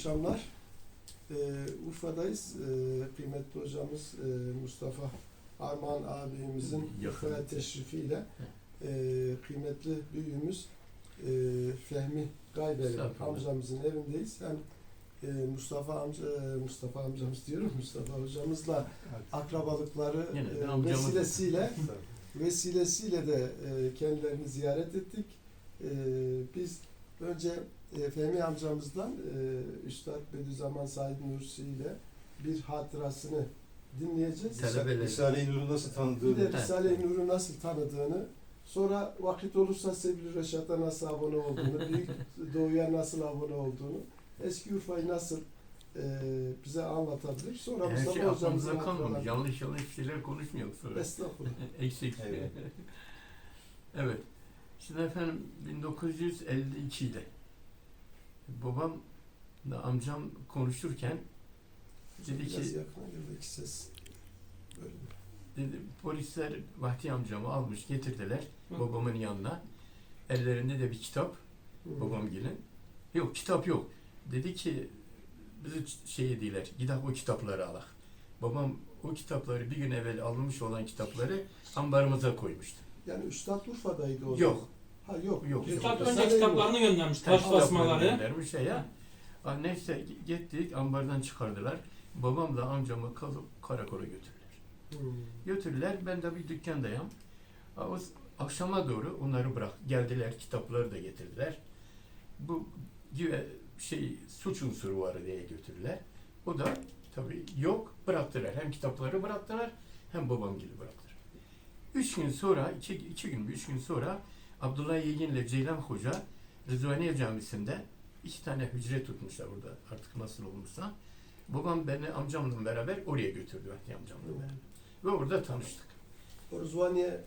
akşamlar. Ee, Urfa'dayız. Ee, kıymetli hocamız e, Mustafa Armağan abimizin. Urfa'ya teşrifiyle e, kıymetli büyüğümüz e, Fehmi Estağfurullah. amcamızın evindeyiz. Hem e, Mustafa amca, e, Mustafa amcamız diyorum, Mustafa hocamızla akrabalıkları e, vesilesiyle vesilesiyle de e, kendilerini ziyaret ettik. E, biz önce e, Fehmi amcamızdan e, Üstad Bediüzzaman Said Nursi ile bir hatırasını dinleyeceğiz. Risale-i Nur'u nasıl Bir tanıdığını de Evet. Risale-i Nur'u nasıl tanıdığını, sonra vakit olursa Sebil Reşat'a nasıl abone olduğunu, Büyük Doğu'ya nasıl abone olduğunu, eski Urfa'yı nasıl e, bize anlatabilir. Sonra Her Mustafa şey hocamızın aklımıza kalmamış. Yanlış yanlış şeyler konuşmuyoruz sonra. Estağfurullah. Eksik. Evet. evet. Şimdi efendim 1952'de babam da amcam konuşurken Dedi Biraz ki- yakına ses. Böyle. dedi, polisler Vahdi amcamı almış getirdiler Hı. babamın yanına. Ellerinde de bir kitap Hı. babam gelin. Yok kitap yok. Dedi ki bizi şey ediler. Gidelim o kitapları alak. Babam o kitapları bir gün evvel alınmış olan kitapları ambarımıza koymuştu. Yani Üstad Urfa'daydı o Yok. Ha yok. Yok. Üstad Yok. önce kitaplarını göndermiş. Taş basmaları. göndermiş ya. Ha, Neyse gittik ambardan çıkardılar. Babam da amcamı kalıp karakola götürdüler. Hı. Götürdüler. Ben de bir dükkandayım. Ha, O s- akşama doğru onları bırak. Geldiler kitapları da getirdiler. Bu güve şey suç unsuru var diye götürdüler. O da tabii yok bıraktılar. Hem kitapları bıraktılar hem babam gibi bıraktılar. Üç gün sonra, iki, iki gün, üç gün sonra Abdullah Yegin'le ile Ceylan Hoca Rızvaniye Camisi'nde iki tane hücre tutmuşlar orada artık nasıl olmuşsa. Babam beni amcamla beraber oraya götürdü Vahdi amcamla beraber. Ve orada tanıştık. O Rızvaniye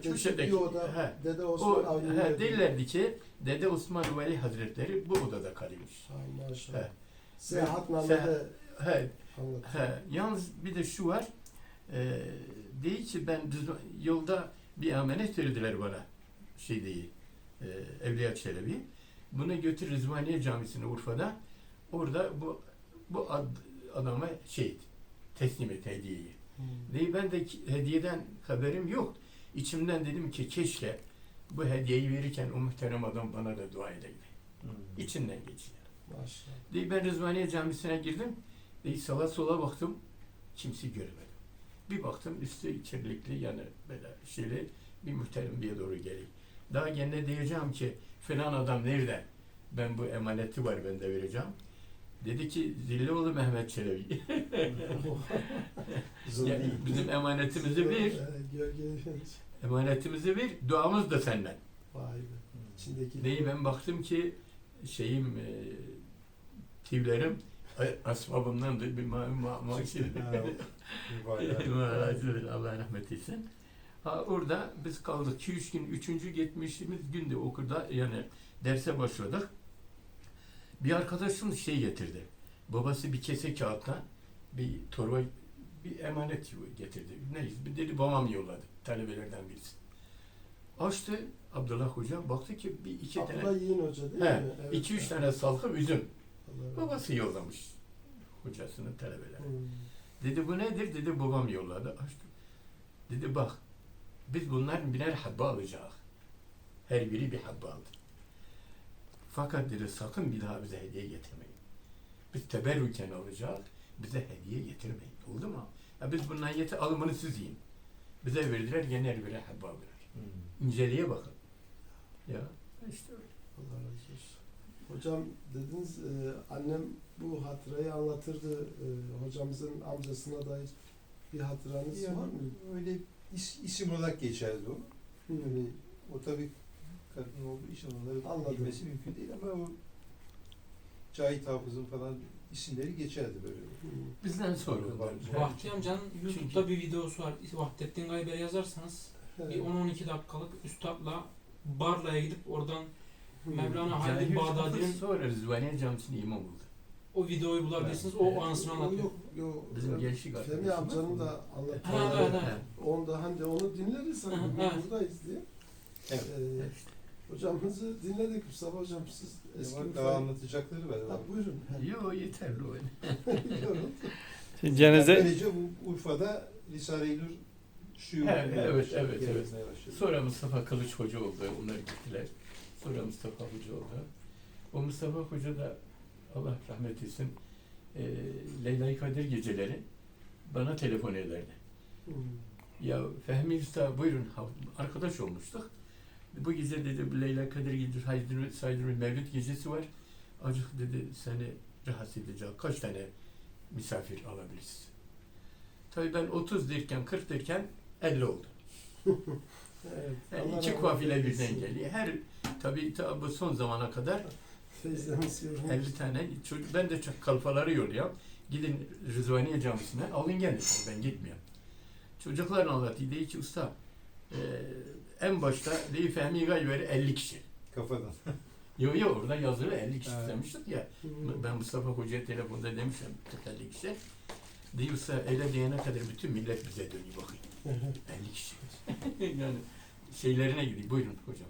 e, köşedeki, Diyo'da ha. Dede O Osman Avni'nin he, derlerdi ki Dede Osman Veli Hazretleri bu odada kalıyormuş. Ha, maşallah. He. Seyahatnamede He, he. Yalnız bir de şu var. E, değil ki ben yolda bir emanet verdiler bana. Şey değil. E, Evliya Çelebi. Bunu götür Rızvaniye Camisi'ne Urfa'da. Orada bu bu ad, adama şey teslim et hediyeyi. Değil ben de hediyeden haberim yok. İçimden dedim ki keşke bu hediyeyi verirken o muhterem adam bana da dua edeydi. İçinden geçiyor. Maşallah. Değil ben Rızvaniye Camisi'ne girdim. Değil sağa sola baktım. Kimse göremedim. Bir baktım üstü kirlikli yani böyle şeyli bir muhterem doğru geliyor. Daha gene diyeceğim ki filan adam nerede? Ben bu emaneti var ben de vereceğim. Dedi ki Zillioğlu Mehmet Çelebi. Değil. bizim emanetimizi bir, Gölge emanetimizi bir, duamız da senden. Vay be. İçindeki Neyi ben baktım ki şeyim e, tivlerim asbabımdan da bir ma ma ma. Ha, mübarek. Allah rahmet eylesin. Ha, orada biz kaldık. 2-3 gün, 3. gitmişimiz günde okulda yani derse başladık. Bir arkadaşım şey getirdi. Babası bir kese kağıttan bir torba bir emanet getirdi. Neyse bir dedi babam yolladı. Talebelerden birisi. Açtı Abdullah Hoca baktı ki bir iki tane Abdullah Yiğin Hoca değil He, mi? Evet. iki üç tane salkım üzüm. Allah Babası yollamış hocasının talebeler. olsun. Dedi bu nedir? Dedi babam yolladı. Açtım. Dedi bak biz bunların birer habbe alacağız. Her biri bir habbe aldı. Fakat dedi sakın bir daha bize hediye getirmeyin. Biz teberrüken alacağız. Bize hediye getirmeyin. Oldu mu? Ya biz bundan yeter alımını siz yiyin. Bize verdiler gene her biri habbe aldılar. Hmm. İnceliğe bakın. Ya işte öyle. Allah razı olsun. Hocam dediniz e, annem bu hatırayı anlatırdı. E, hocamızın amcasına dair bir hatıranız Yani var mı? öyle is, isim olarak geçerdi o. Yani o tabii kadın olduğu için onları Anladım. bilmesi mümkün değil ama o Cahit Hafız'ın falan isimleri geçerdi böyle. Bizden sonra. Vahdi amcanın YouTube'da bir videosu var. Vahdettin Gayber'e yazarsanız bir Evet. 10-12 dakikalık üstadla Barla'ya gidip oradan. Mevlana Halil Bağdadi'nin sonra Rızvaniye Camisi'nin imam oldu. O videoyu bulabilirsiniz. Evet. O anısını Yok anlatıyor. yok. yok. Bizim gençlik Fehmi arkadaşımız. amcanın da Ha, anlattığı evet, evet. onda hani onu dinleriz hani bugün evet. buradayız diye. Evet. E, İşte. Hocamızı dinledik Mustafa hocam siz eski Urfa- daha anlatacakları var. Ha, buyurun. Yo yeterli o. Buyurun. Şimdi cenaze Böylece U- Urfa'da Risale-i Nur şuyu Evet, evet, evet, evet. başladı. Sonra Mustafa Kılıç Hoca oldu. Onlar gittiler. Sonra Mustafa Hoca oldu. O Mustafa Hoca da Allah rahmet etsin e, Leyla-i Kadir geceleri bana telefon ederdi. Hmm. Ya Fehmi Usta buyurun arkadaş olmuştuk. Bu gece dedi Leyla Kadir Gecesi Saydırı, Saydırı Mevlüt gecesi var. Acık dedi seni rahatsız edecek kaç tane misafir alabiliriz. Tabii ben 30 derken 40 derken 50 oldu. Evet, Yani iki eylesin. birden geliyor. Her tabii ta bu son zamana kadar. 50 tane çocuk ben de çok kalfaları yolluyorum. Gidin Rızvaniye Camisi'ne alın gelin. Ben gitmiyorum. Çocuklar anlatıyor. Diyor ki usta e, en başta diyor Fehmi Gayveri 50 kişi. Kafadan. Yo yo orada yazılı 50 kişi Evet. demiştik ya. Hmm. Ben Mustafa Hoca'ya telefonda demişim 50 kişi. Diyor usta öyle diyene kadar bütün millet bize dönüyor bakıyor. 50 kişi. yani şeylerine gidiyor. Buyurun hocam.